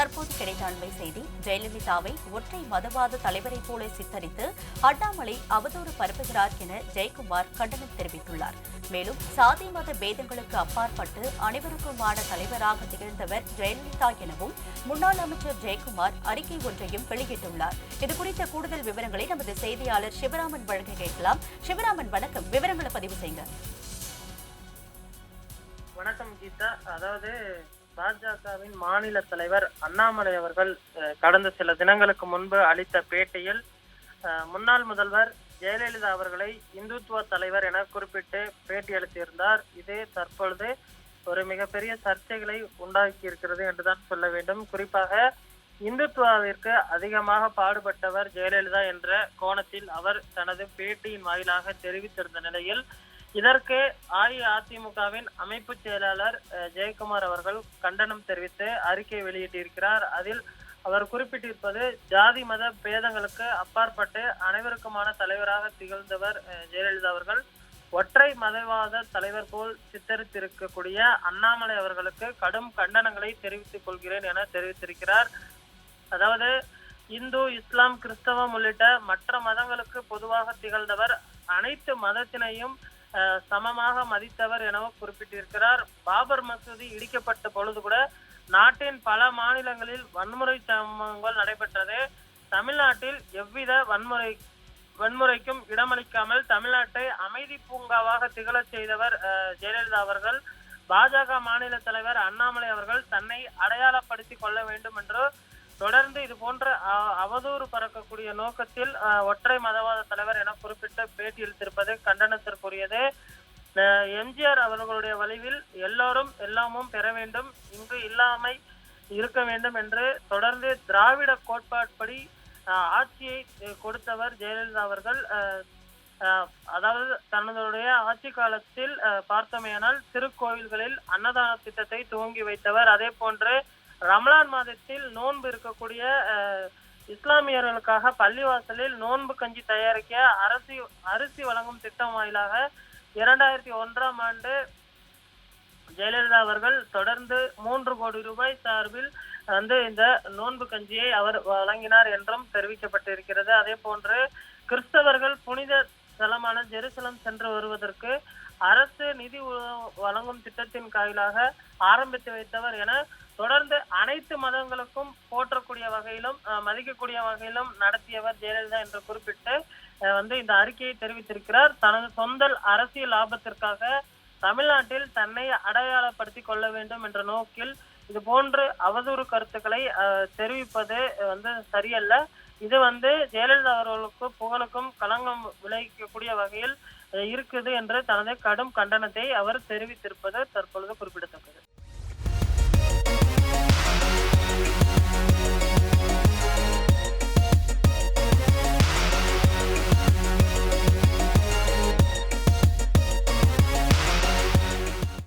தற்போது கிடைத்த அண்மை செய்தி ஜெயலலிதாவை ஒற்றை மதவாத தலைவரைப் போல சித்தரித்து அண்ணாமலை அவதூறு பரப்புகிறார் என ஜெயக்குமார் கண்டனம் தெரிவித்துள்ளார். மேலும் சாதி மத பேதங்களுக்கு அப்பாற்பட்டு அனைவருக்குமான தலைவராக திகழ்ந்தவர் ஜெயலலிதா எனவும் முன்னாள் அமைச்சர் ஜெயக்குமார் அறிக்கை ஒன்றையும் வெளியிட்டுள்ளார். இதுகுறித்த கூடுதல் விவரங்களை நமது செய்தியாளர் சிவராமன் வழங்க கேட்கலாம். சிவராமன் வணக்கம். விவரங்களை பதிவு செய்யுங்க. வணக்கம் கீதா. அதாவது பாஜகவின் மாநில தலைவர் அண்ணாமலை அவர்கள் கடந்த சில தினங்களுக்கு முன்பு அளித்த பேட்டியில் முன்னாள் முதல்வர் ஜெயலலிதா அவர்களை இந்துத்துவ தலைவர் என குறிப்பிட்டு பேட்டி அளித்திருந்தார் இது தற்பொழுது ஒரு மிகப்பெரிய சர்ச்சைகளை உண்டாக்கி இருக்கிறது என்றுதான் சொல்ல வேண்டும். குறிப்பாக இந்துத்துவாவிற்கு அதிகமாக பாடுபட்டவர் ஜெயலலிதா என்ற கோணத்தில் அவர் தனது பேட்டியின் வாயிலாக தெரிவித்திருந்த நிலையில் இதற்கு அஇஅதிமுகவின் அமைப்பு செயலாளர் ஜெயக்குமார் அவர்கள் கண்டனம் தெரிவித்து அறிக்கை வெளியிட்டிருக்கிறார். அதில் அவர் குறிப்பிட்டிருப்பது ஜாதி மத பேதங்களுக்கு அப்பாற்பட்டு அனைவருக்குமான தலைவராக திகழ்ந்தவர் ஜெயலலிதா அவர்கள். ஒற்றை மதவாத தலைவர் போல் சித்தரித்திருக்கக்கூடிய அண்ணாமலை அவர்களுக்கு கடும் கண்டனங்களை தெரிவித்துக் கொள்கிறேன் என தெரிவித்திருக்கிறார். அதாவது இந்து இஸ்லாம் கிறிஸ்தவம் உள்ளிட்ட மற்ற மதங்களுக்கு பொதுவாக திகழ்ந்தவர் அனைத்து மதத்தினையும் சமமாக மதித்தவர் எனவும் குறிப்பிட்டிருக்கிறார். பாபர் மசூதி இடிக்கப்பட்ட பொழுது கூட நாட்டின் பல மாநிலங்களில் வன்முறை சம்பவங்கள் நடைபெற்றது. தமிழ்நாட்டில் எவ்வித வன்முறை வன்முறைக்கும் இடமளிக்காமல் தமிழ்நாட்டை அமைதி பூங்காவாக திகழச் செய்தவர் ஜெயலலிதா அவர்கள். பாஜக மாநில தலைவர் அண்ணாமலை அவர்கள் தன்னை அடையாளப்படுத்திக் கொள்ள வேண்டும் என்று தொடர்ந்து இது போன்ற அவதூறு பறக்கக்கூடிய நோக்கத்தில் ஒற்றை மதவாத தலைவர் என குறிப்பிட்டு பேட்டி அளித்திருப்பது கண்டனத்திற்குரியது. எம்ஜிஆர் அவர்களுடைய வழிவில் எல்லோரும் எல்லாமும் பெற வேண்டும். இங்கு இல்லாமை இருக்க வேண்டும் என்று தொடர்ந்து திராவிட கோட்பாட்படி ஆட்சியை கொடுத்தவர் ஜெயலலிதா அவர்கள். அதாவது தன்னுடைய ஆட்சி காலத்தில் அஹ், பார்த்தோமேயானால் திருக்கோவில்களில் அன்னதான திட்டத்தை துவங்கி வைத்தவர். அதே போன்று ரமலான் மாதத்தில் நோன்பு இருக்கக்கூடிய இஸ்லாமியர்களுக்காக பள்ளிவாசலில் நோன்பு கஞ்சி தயாரிக்க அரிசி அரிசி வழங்கும் திட்டம் வாயிலாக இரண்டாயிரத்தி ஒன்றாம் ஆண்டு ஜெயலலிதா அவர்கள் தொடர்ந்து மூன்று கோடி ரூபாய் சார்பில் வந்து இந்த நோன்பு கஞ்சியை அவர் வழங்கினார் என்றும் தெரிவிக்கப்பட்டிருக்கிறது. அதே போன்று கிறிஸ்தவர்கள் புனித ஸ்தலமான ஜெருசலம் சென்று வருவதற்கு அரசு நிதி வழங்கும் திட்டத்தின் காயிலாக ஆரம்பித்து வைத்தவர் என தொடர்ந்து அனைத்து மதங்களுக்கும் போற்றக்கூடிய வகையிலும் மதிக்கக்கூடிய வகையிலும் நடத்தியவர் ஜெயலலிதா என்று குறிப்பிட்டு வந்து இந்த அறிக்கையை தெரிவித்திருக்கிறார். தனது சொந்த அரசியல் லாபத்திற்காக தமிழ்நாட்டில் தன்னை அடையாளப்படுத்திக் கொள்ள வேண்டும் என்ற நோக்கில் இது போன்று அவதூறு கருத்துக்களை தெரிவிப்பது வந்து சரியல்ல. இது வந்து ஜெயலலிதா அவர்களுக்கு புகழுக்கும் களங்கம் விளைவிக்கக்கூடிய வகையில் இருக்குது என்று தனது கடும் கண்டனத்தை அவர் தெரிவித்திருப்பது தற்பொழுது குறிப்பிடத்தக்கது.